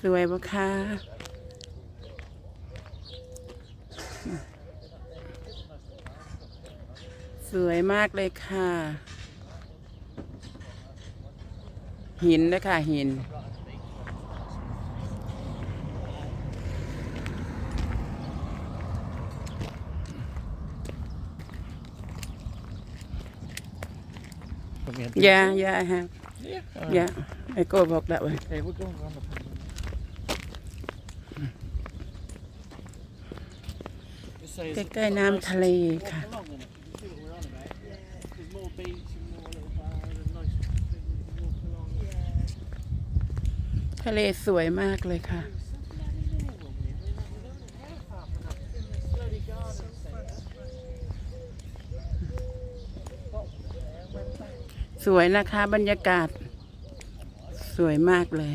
สวยปะคะสวยมากเลยค่ะ หินนะคะหิน Kom igen. Yeah, yeah, I have. Yeah. Yeah, I go walk that way. Okay, we're going around the ใกล้ๆน้ำทะเลค่ะ ทะเลสวยมากเลยค่ะ สวยนะคะบรรยากาศ สวยมากเลย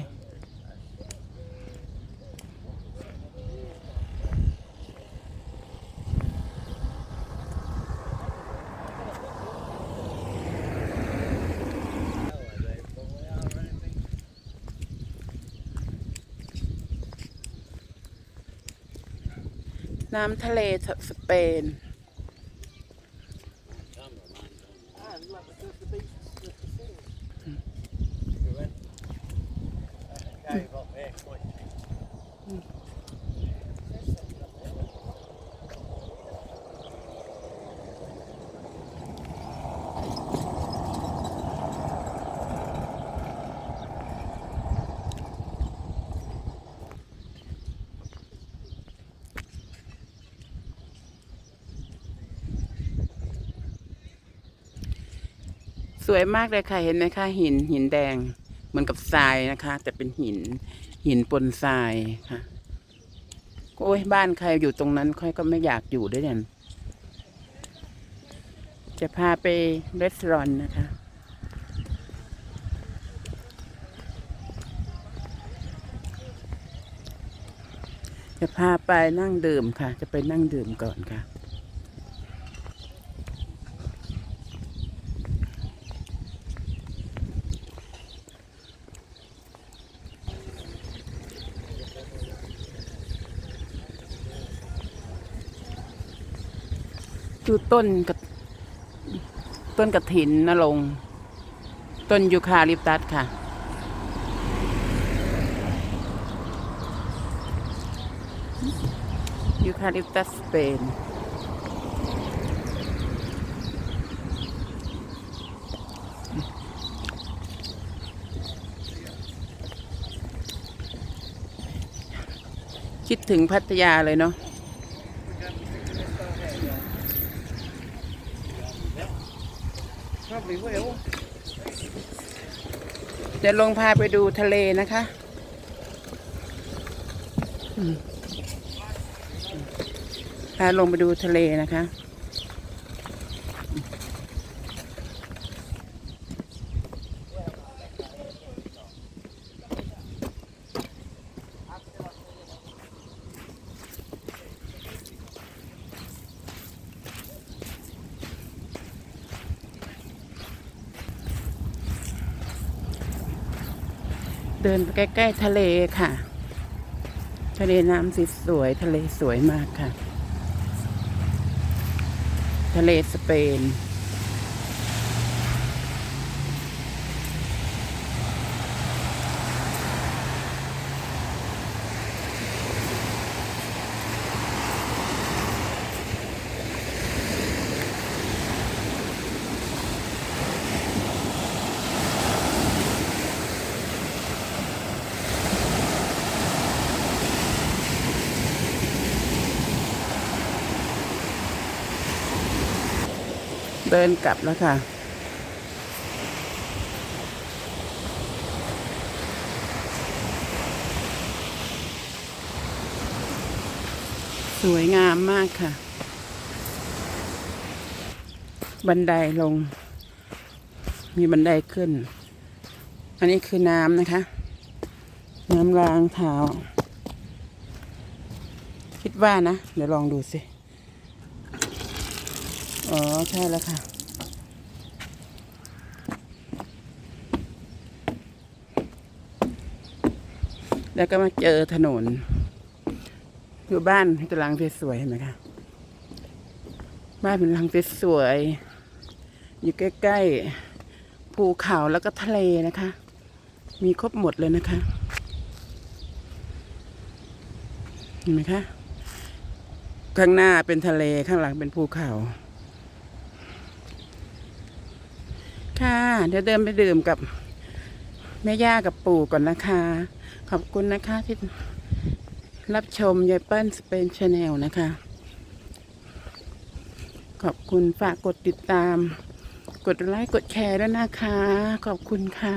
น้ำทะเลสเปน And สวยมากเลยค่ะเห็นไหมคะหินหินแดง เหมือนกับทรายนะคะ แต่เป็นหิน หินปนทรายค่ะโอ้ยบ้านใครอยู่ตรงนั้นค่อยก็ไม่อยากอยู่ด้วยเนี่ยจะพาไปรีสอร์ทนะคะ จะพาไปนั่งดื่มค่ะ จะไปนั่งดื่มก่อนค่ะ ดูต้นกับต้นกระถินนะลง ต้นยูคาลิปตัสค่ะ ยูคาลิปตัสสเปนคิดถึงพัทยาเลยเนาะ Probably will. เดี๋ยวลงพาไปดูทะเลนะคะพาลงไปดูทะเลนะคะ เดินใกล้ๆทะเลค่ะ ทะเลน้ำสีสวยทะเลสวยมากค่ะ ทะเลสเปน เดินกลับแล้วค่ะ สวยงามมากค่ะ บันไดลง มีบันไดขึ้น อันนี้คือน้ำนะคะ น้ำล้างเท้า คิดว่านะ เดี๋ยวลองดูสิ อ๋อ ใช่แล้วค่ะ แล้วก็มาเจอถนน อยู่บ้านตารางสวยๆเห็นไหมคะ บ้านเป็นหลังสวยๆอยู่ใกล้ๆ ภูเขาแล้วก็ทะเลนะคะ มีครบหมดเลยนะคะ เห็นไหมคะ ข้างหน้าเป็นทะเลข้างหลังเป็นภูเขา ค่ะ เดี๋ยวเดินไปดื่มกับแม่ย่ากับปู่ก่อนนะคะ ขอบคุณนะคะที่รับชมยายเปิ้ลสเปนชาแนลนะคะ ขอบคุณฝากกดติดตาม กดไลค์กดแชร์ด้วยนะคะ ขอบคุณค่ะ